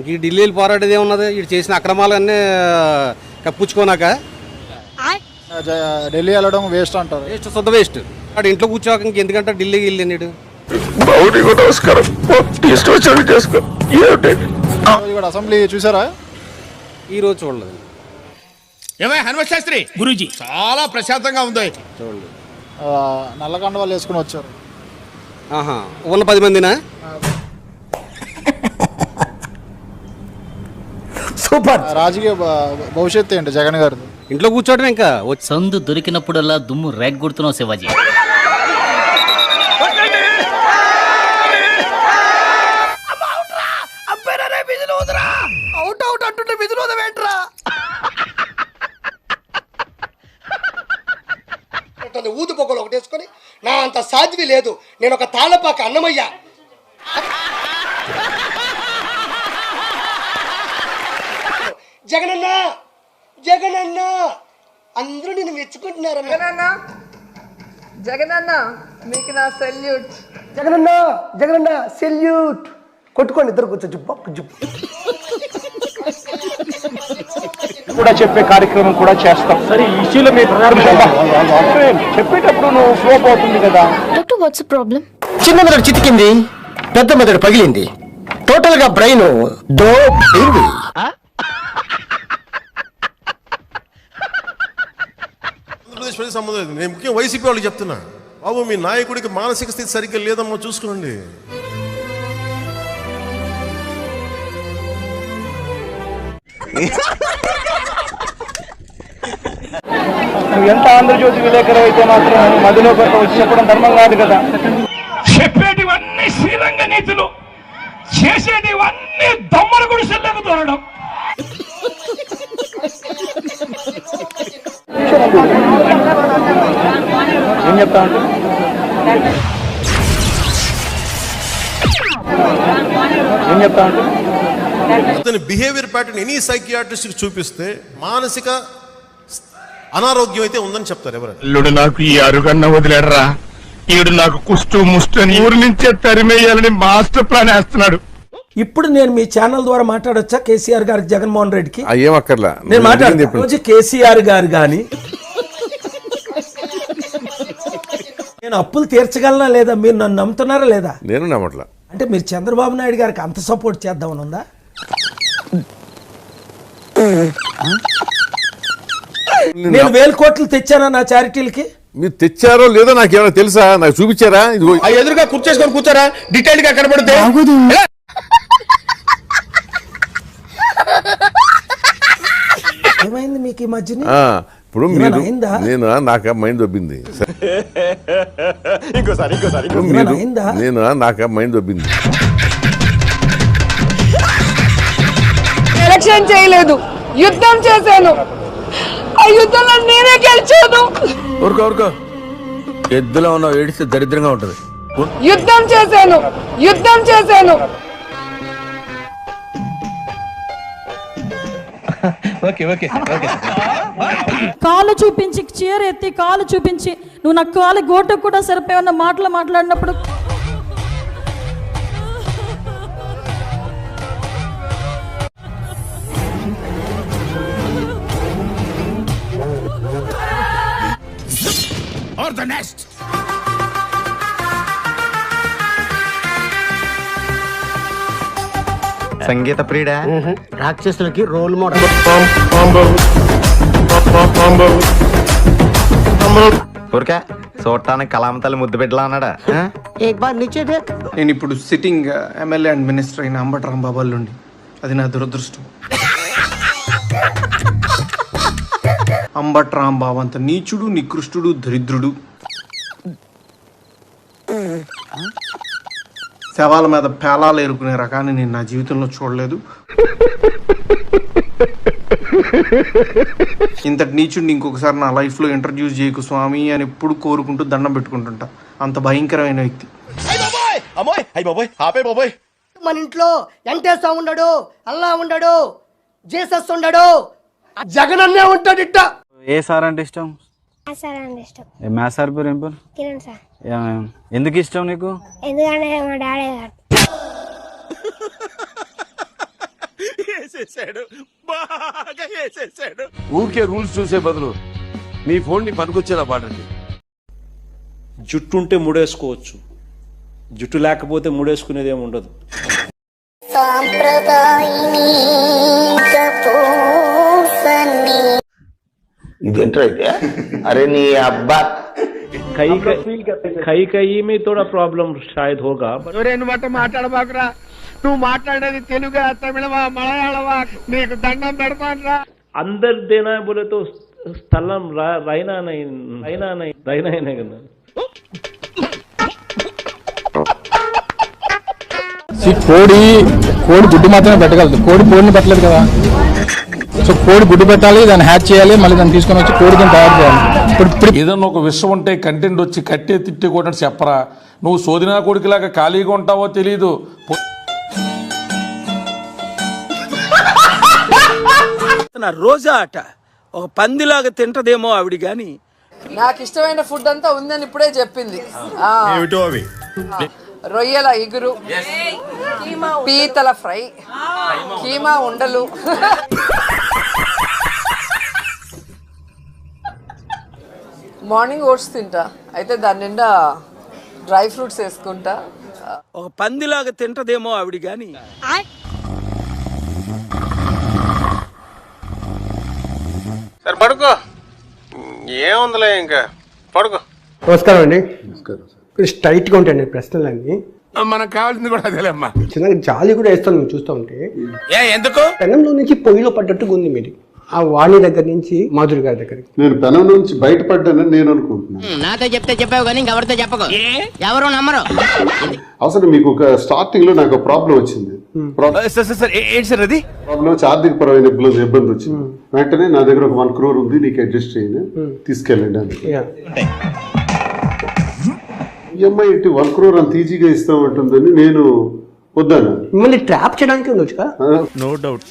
ఇంక ఈ ఢిల్లీ వెళ్ళి పోరాడేది ఏమున్నది? ఇటు చేసిన అక్రమాలన్నీ కప్పుచ్చుకోనాక. జ- ఢిల్లీ వెళ్ళడం వేస్ట్ అంటారు. వేస్ట్ శుద్ధ వేస్ట్ వాడు ఇంట్లో కూర్చోక ఇంకెందుకంటే ఢిల్లీకి వెళ్ళి నీడు. నమస్కారం అసెంబ్లీ చూసారా? ఈ రోజు చూడలేదు. ఏమై హనుమత్ శాస్త్రి? గురూజీ. చాలా ప్రశాంతంగా ఉంది. చూడలేదు. నల్లకండ వాళ్ళు వేసుకుని వచ్చారు. ఆహా ఉన్న పది మందినా? ఆ, రాజకీయ భవిష్యత్తు ఏంటి జగన్ గారిది? ఇంట్లో కూర్చోవడం ఇంకా. వచ్చి సందు దొరికినప్పుడల్లా దుమ్ము రేగ్గొడుతున్నావు శివాజీ. ఉంటుంది ఊదు పొగలు ఒకటి వేసుకొని నా అంత సాధ్వి లేదు. నేను ఒక తాళ్ళపాక అన్నమయ్య. జగనన్న! జగనన్న! అందరూ నేను మెచ్చుకుంటున్నారు జగనన్న! జగనన్న మీకు నా సెల్యూట్. జగనన్న! జగనన్న సెల్యూట్. కొట్టుకోండి ఇద్దరు కూర్చో జుబ్బు జుబ్బు. కూడా చెప్పే కార్యక్రమం కూడా చేస్తాం. సరే ఈ ఇష్యూలో మీ చెప్పేటప్పుడు నువ్వు ఫ్లో అవుతుంది కదా. వాట్స్ ప్రాబ్లం చిన్న మెదడు చితికింది పెద్ద మెదడు పగిలింది. టోటల్గా బ్రెయిన్ డో ప్రజలకు సంబంధం లేదు. నేను ముఖ్యం వైసీపీ వాళ్ళు చెప్తున్నా. బాబు మీ నాయకుడికి మానసిక స్థితి సరిగ్గా లేదమ్మా చూసుకోండి. నువ్వు ఎంత ఆంధ్రజ్యోతి విలేకరు అయితే మాత్రం మధ్యలో కొత్త వచ్చి చెప్పడం ధర్మం కాదు కదా. చెప్పేటివన్నీ శ్రీరంగ నీతులు చేసేటివన్నీ దమ్మల గుడిసెల్లకు దూరడం ఏం చెప్తా? అంటే ఏం చెప్తా? అంటే అతని బిహేవియర్ ప్యాటర్న్ ఎనీ సైకియాట్రిస్ట్ చూపిస్తే మానసిక అనారోగ్యం అయితే ఉందని చెప్తారు ఎవరైనా అల్లుడు నాకు ఈ అరుగన్న వదిలేడరా. ఈడు నాకు కుష్టు ముష్టు అని ఊరి నుంచే తరిమేయాలని మాస్టర్ ప్లాన్ వేస్తున్నాడు. ఇప్పుడు నేను మీ ఛానల్ ద్వారా మాట్లాడొచ్చా కేసీఆర్ గారికి జగన్మోహన్ రెడ్డికి? ఏం అక్కర్లా. నేను మాట్లాడతాను రోజు కేసీఆర్ గారు కానీ నేను అప్పులు తీర్చగలనా లేదా? మీరు నన్ను నమ్ముతున్నారా లేదా? నేను నమ్మట్లా. అంటే మీరు చంద్రబాబు నాయుడు గారికి అంత సపోర్ట్ చేద్దామని ఉందా? నేను వేల కోట్లు తెచ్చానా నా చారిటీలకి? మీరు తెచ్చారో లేదో నాకు ఏమైనా తెలుసా? నాకు చూపించారా? ఇదిగో ఆ ఎదురుగా కూర్చేసుకొని కూర్చోరా. డీటెయిల్గా కనబడితే. ఏమైంది మీకు ఈ మధ్యన? ఆ, ఇప్పుడు మీరు? నేను? నాకు? మైండ్ దొబ్బింది. మీరు? నేను? నాకు? మైండ్ దొబ్బింది. ఎలక్షన్ చేయలేదు. యుద్ధం చేశాను. ఆ యుద్ధంలో నేనే గెలిచాను. ఊరుకో ఊరుకో. ఎద్దులో ఉన్న ఏడిస్తే దరిద్రంగా ఉంటది. యుద్ధం చేశాను. యుద్ధం చేశాను. కాలు చూపించి చీర ఎత్తి కాలు చూపించి నువ్వు నా కాలు గోట కూడా సరిపోయన్న మాటలు మాట్లాడినప్పుడు ఆర్ ద నెక్స్ట్ సంగీత ప్రియుడా? రాక్షసులకి రోల్ మోడల్. ఊరికే చూడటానికి కలామతల్లి ముద్దు బిడ్డలా అన్నాడా ఏక్ బార్ నీచే దేఖ్ నేను ఇప్పుడు సిట్టింగ్ ఎమ్మెల్యే అండ్ మినిస్టర్ అయిన అంబటి రాంబాబు నుండి అది నా దురదృష్టం. అంబట్ రాంబాబు అంత నీచుడు నికృష్టుడు దరిద్రుడు. శవాల మీద పేలాలు ఏరుకునే రకాన్ని నేను నా జీవితంలో చూడలేదు. ఇంతటి నీచుడిని ఇంకొకసారి నా లైఫ్లో ఇంట్రడ్యూస్ చేయకు స్వామి అని ఎప్పుడు కోరుకుంటూ దండం పెట్టుకుంటుంటా. అంత భయంకరమైన వ్యక్తి. మన ఇంట్లో వెంకటేశ్వర ఉండడు అల్లా ఉండడు జీసస్ ఉండడు జగనన్నే ఉంటాడు ఇట్ట. ఏ సార్ అంటే ఇష్టం? మ్యాథ్స్ సార్ పేరు ఏం పేరు? కిరణ్ సార్. ఎందుకు ఇష్టం నీకు? ఎందుకంటే మా డాడీ గారు. బాగా ఊరికే రూల్స్ చూసే బదులు మీ ఫోన్ని పనికొచ్చేలా వాడండి. జుట్టు ఉంటే ముడేసుకోవచ్చు. జుట్టు లేకపోతే ముడేసుకునేది ఏమి ఉండదు ఇదేంటైతే అరే నీ అబ్బా కై కై కై మీ తోడా ప్రాబ్లం షాయద్ హోగా మాట మాట్లాడబాకురా నువ్వు మాట్లాడేది తెలుగా తమిళమా మలయాళమా నీకు దండం పెడతాను अंदर देना है बोले तो स्थलम रा- रहना नहीं रहना नहीं रहना ही नहीं करना కోడి కోడి గుడ్డు మాత్రమే పెట్టగలదు కోడి కోడిని పెట్టలేదు కదా సో కోడి గుడ్డు పెట్టాలి దాన్ని హ్యాచ్ చేయాలి మళ్ళీ దాన్ని తీసుకొని వచ్చి కోడి దాన్ని తయారు చేయాలి. ఇప్పుడు ఇప్పుడు ఏదన్నా ఒక విషయం ఉంటే కంటెంట్ వచ్చి కట్టే తిట్టే కూడా చెప్పరా? నువ్వు సోదినా కొడుకులాగా ఖాళీగా ఉంటావో నా రోజా అట ఒక పందిలాగా తింటదేమో ఆవిడ గాని. నాకు ఇష్టమైన ఫుడ్ అంతా ఉందని ఇప్పుడే చెప్పింది. ఏమిటో అవి? రొయ్యల ఇగురు పీతల ఫ్రై కీమా ఉండలు. మార్నింగ్ ఓట్స్ తింటా. అయితే దాని నిండా డ్రై ఫ్రూట్స్ వేసుకుంటా. ఒక పందిలాగా తింటదేమో ఆవిడ గాని. సరే పడుకో. ఏముందిలే ఇంకా? పడుకో. నమస్కారం అండి. స్ట్రైట్గా ఉంటాయండి ప్రశ్నలన్నీ. మనకు కావాల్సింది కూడా అదేలేమ్మా. చిన్నగా జాలి కూడా వేస్తాను మీరు చూస్తూ ఉంటే. ఏ ఎందుకు? పెనంలో నుంచి పొయ్యిలో పడ్డట్టుగా ఉంది మీది. ఆ వాణి దగ్గర నుంచి మాధురి గారి దగ్గరికి. నేను పెనం నుంచి బయటపడ్డానని నేను అనుకుంటున్నాను. నాతో చెప్తే చెప్పావు కానీ ఇంకెవరితో చెప్పకు. ఎవరు నమ్మరు. అసలు మీకు ఒక స్టార్టింగ్లో నాకు ప్రాబ్లం వచ్చింది. ప్రాబ్లం వచ్చి ఆర్థిక పరమైన ఇబ్బంది ఇబ్బంది వచ్చింది. వెంటనే నా దగ్గర ఒక వన్ క్రోర్ ఉంది నీకు అడ్జస్ట్ చేయను తీసుకెళ్ళండి అని యా. ఈఎంఐ ఇటు వన్ క్రోర్ అంత ఈజీగా ఇస్తామంటుందని నేను వద్దాను మిమ్మల్ని ట్రాప్ చేయడానికి ఉండొచ్చుగా నో డౌట్.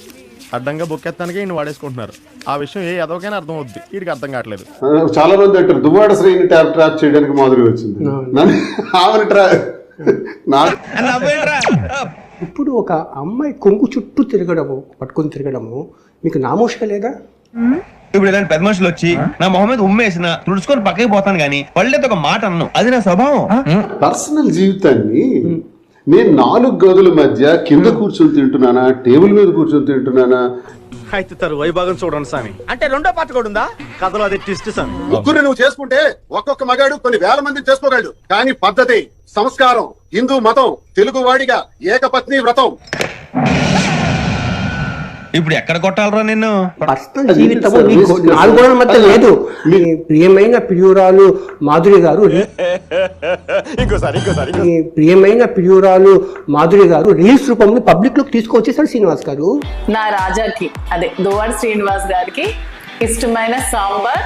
అడ్డంగా బొక్కెత్తానికే ఈయన వాడేసుకుంటున్నారు. ఆ విషయం ఏ ఎదవకైనా అర్థం అవుద్ది వీడికి అర్థం కావట్లేదు. చాలా మంది అంటారు దువ్వాడ శ్రేణి ట్యాప్ ట్రాప్ చేయడానికి మాదిరి వచ్చింది. నన్ను ఆమెను ట్రా నా ఇప్పుడు ఒక అమ్మాయి కొంగు చుట్టూ తిరగడము పట్టుకొని తిరగడము మీకు నామోషిక లేదా? ఇప్పుడు ఇలాంటి పెద్ద మనుషులు వచ్చి నా మొహం మీద ఉమ్మేసిన తుడుచుకొని పక్కకి పోతాను కానీ పళ్ళేతో ఒక మాట అన్ను. అది నా స్వభావం. పర్సనల్ జీవితాన్ని నేను నాలుగు గదుల మధ్య కింద కూర్చొని తింటున్నానా టేబుల్ మీద కూర్చొని తింటున్నానా? అయితే తరు వైభాగం చూడండి స్వామి. అంటే రెండో పాట కూడా ఉందా? కథలో అది ట్విస్ట్ స్వామి. ముగ్గురు నువ్వు చేసుకుంటే ఒక్కొక్క మగాడు కొన్ని వేల మందిని చేసుకోగలడు. కానీ పద్ధతి సంస్కారం హిందూ మతం తెలుగు వాడిగా ఏకపత్ని వ్రతం. ఇప్పుడు ఎక్కడ కొట్టాలరా నిన్ను? పర్సనల్ జీవితము మీకు నాలుగు మధ్య లేదు. మీ ప్రియమైన ప్రియురాలు మాధురి గారు మీ ప్రియమైన ప్రియురాలు మాధురి గారు రీల్స్ రూపంలో పబ్లిక్లోకి తీసుకొచ్చేసాడు శ్రీనివాస్ గారు. నా రాజాకి అదే దువాడ శ్రీనివాస్ గారికి ఇష్టమైన సాంబార్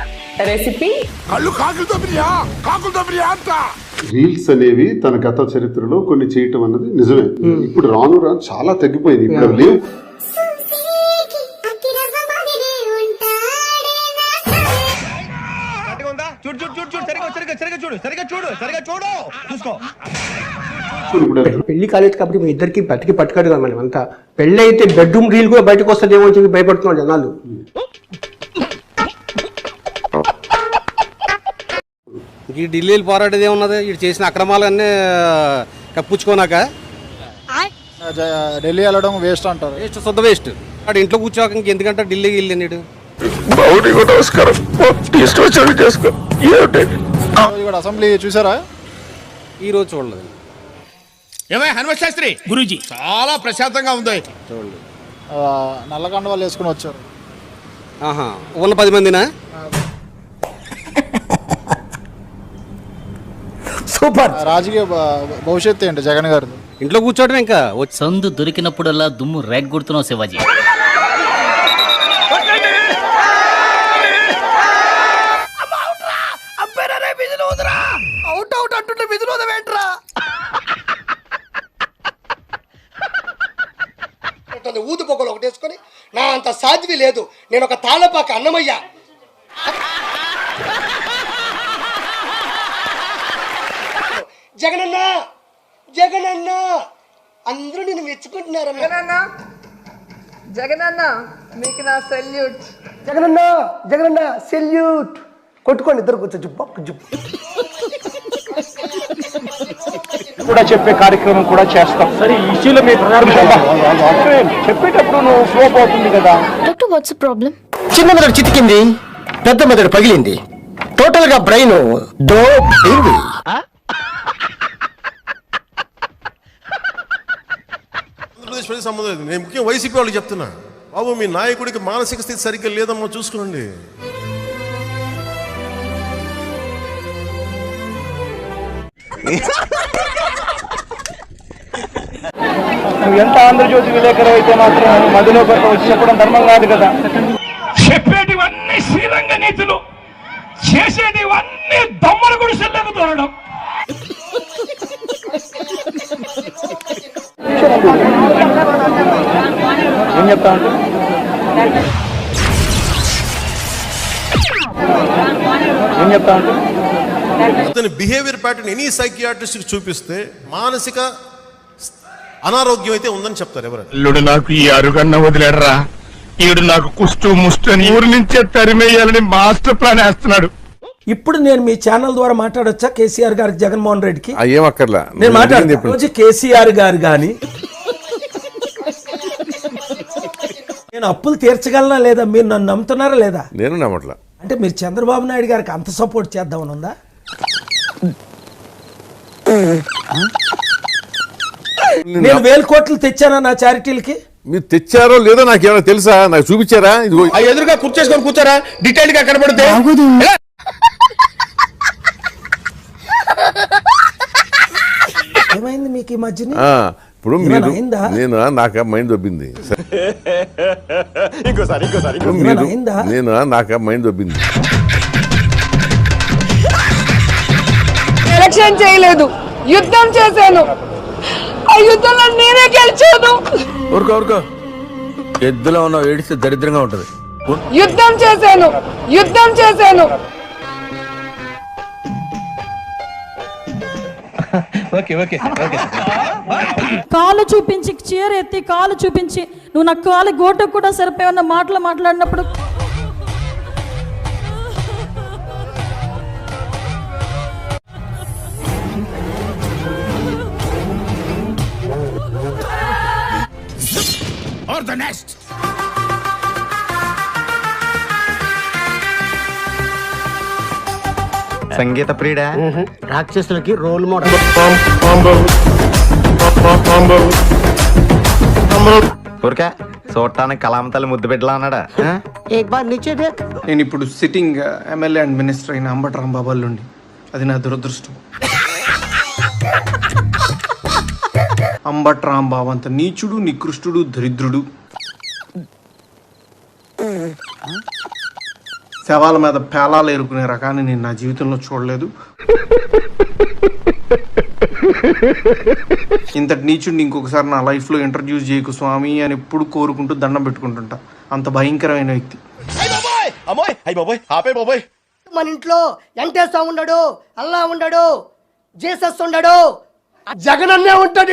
రెసిపీ. కళ్ళు కాకులతో బిర్యా కాకులతో బిర్యా అంట. రీల్స్ అనేవి తన గత చరిత్రలో కొన్ని చేయటం అన్నది నిజమే. ఇప్పుడు రాను రాను చాలా తగ్గిపోయింది. ఇప్పుడు లేవు చూడు చూడు సరిగా సరిగా సరిగా చూడు చూసుకో పెళ్ళి కాలేదు కాబట్టి మీ ఇద్దరికి బతికి పట్టుకాడు కదా మనం అంతా. పెళ్ళి అయితే బెడ్రూమ్ రీల్ కూడా బయటకు వస్తుందేమో అని చెప్పి భయపడుతున్నారు జనాలు. ఈ ఢిల్లీలో పోరాడేది ఏమున్నది? ఇటు చేసిన అక్రమాలన్నీ కప్పుచ్చుకోనాక ఢిల్లీ వెళ్ళడం వేస్ట్ అంటారు. వేస్ట్ శుద్ధ వేస్ట్ వాడు ఇంట్లో కూర్చోక ఇంకెందుకంటే ఢిల్లీకి వెళ్ళాడు బౌడికి నమస్కారం చేసుకో అసెంబ్లీ చూసారా? ఈ రోజు చూడలేదు. ఏమై హనుమ శాస్త్రి? గురూజీ. చాలా ప్రశాంతంగా ఉంది. నల్లకండ వాళ్ళు వేసుకుని వచ్చారు. ఆహా ఉన్న పది మందినా? సూపర్. రాజకీయ భవిష్యత్తు ఏంటి జగన్ గారిది? ఇంట్లో కూర్చోవడం ఇంకా? వచ్చి సందు దొరికినప్పుడల్లా దుమ్ము రేగ్గొడుతున్నావు శివాజీ. వేసుకొని నా అంత సాధ్వి లేదు. నేను ఒక తాళపాక అన్నమయ్య. జగనన్న జగనన్న. అందరూ నేను మెచ్చుకుంటున్నారన్న జగనన్న మీకు నా సెల్యూట్. జగనన్న జగనన్న సెల్యూట్. కొట్టుకోండి ఇద్దరు కూర్చో జుప్పు జుప్పు కూడా చెప్పే కార్యక్రమం కూడా చేస్తాం. సరే ఈ ఇష్యూలో మీ చెప్పేటప్పుడు నువ్వు ఫ్లో అవుతుంది కదా. డాక్టర్ వాట్స్ ప్రాబ్లం చిన్న మెదడు చితికింది పెద్ద మెదడు పగిలింది. టోటల్గా బ్రెయిన్ డో సంబంధం లేదు. నేను ముఖ్యం వైసీపీ వాళ్ళకి చెప్తున్నా. బాబు మీ నాయకుడికి మానసిక స్థితి సరిగ్గా లేదమ్మా చూసుకోండి. నువ్వు ఎంత ఆంధ్రజ్యోతి విలేకరు అయితే మాత్రం మధ్యలో కొత్త వచ్చి చెప్పడం ధర్మం కాదు కదా. చెప్పేటివన్నీ శ్రీరంగ నీతులు చేసేటివన్నీ దమ్మల గుడిసెల్లకు తోరడం ఏం చెప్తా ఉంటే ఏం చెప్తా ఉంటే అతని బిహేవియర్ ప్యాటర్న్ ఎనీ సైకియాట్రిస్ట్కి చూపిస్తే మానసిక అనారోగ్యం అయితే ఉందని చెప్తారు ఎవరైనా అల్లుడు నాకు ఈ అరుగన్న వదిలేడరా. ఈడు నాకు కుష్టు ముష్టు అని ఊరి నుంచే తరిమేయాలని మాస్టర్ ప్లాన్ వేస్తున్నాడు. ఇప్పుడు నేను మీ ఛానల్ ద్వారా మాట్లాడొచ్చా కేసీఆర్ గారికి జగన్మోహన్ రెడ్డికి? ఏం అక్కర్లా. నేను మాట్లాడతాను రోజు కేసీఆర్ గారు గాని నేను అప్పులు తీర్చగలనా లేదా? మీరు నన్ను నమ్ముతున్నారా లేదా? నేను నమ్మట్లా. అంటే మీరు చంద్రబాబు నాయుడు గారికి అంత సపోర్ట్ చేద్దామని ఉందా? నేను వేల కోట్లు తెచ్చానా నా చారిటీలకి? మీరు తెచ్చారో లేదో నాకు ఏమైనా తెలుసా? నాకు చూపించారా? ఇదిగో. ఎదురుగా కూర్చేసుకొని కూర్చోరా. డీటెయిల్గా కనబడితే ఏమైంది మీకు ఈ మధ్యన? ఇప్పుడు మీరు? నేను నాకు మైండ్ దొబ్బింది. మీరు? నేను నాకు మైండ్ దొబ్బింది. ఎలక్షన్ చేయలేదు. యుద్ధం చేశాను. ఆ యుద్ధంలో నేనే గెలిచాను. ఊరుకో ఊరుకో. ఎద్దులో ఉన్న ఏడిస్తే దరిద్రంగా ఉంటుంది. యుద్ధం చేశాను. యుద్ధం చేశాను. కాలు చూపించి చీర ఎత్తి కాలు చూపించి నువ్వు నా కాలు గోట కూడా సరిపోయన్న మాటలు మాట్లాడినప్పుడు సంగీత ప్రియుడా? రాక్షసులకి రోల్ మోడల్. ఊరికా చూడటానికి కలామతల్లి ముద్దు బిడ్డలా అన్నాడా? నేను ఇప్పుడు సిట్టింగ్ ఎమ్మెల్యే అండ్ మినిస్టర్ అయిన అంబటి రాంబాబు అల్లుండి అది నా దురదృష్టం. అంబట్ రాంబాబు అంత నీచుడు నికృష్టుడు దరిద్రుడు. శవాల మీద పేలాలు ఏరుకునే రకాన్ని నేను నా జీవితంలో చూడలేదు. ఇంతటి నీచుడిని ఇంకొకసారి నా లైఫ్లో ఇంట్రడ్యూస్ చేయకు స్వామి అని ఎప్పుడు కోరుకుంటూ దండం పెట్టుకుంటుంటా. అంత భయంకరమైన వ్యక్తి. మన ఇంట్లో వెంకటేశ్వర ఉండడు అల్లా ఉండడు జీసస్ ఉండడు జగన్ అన్నే ఉంటాడు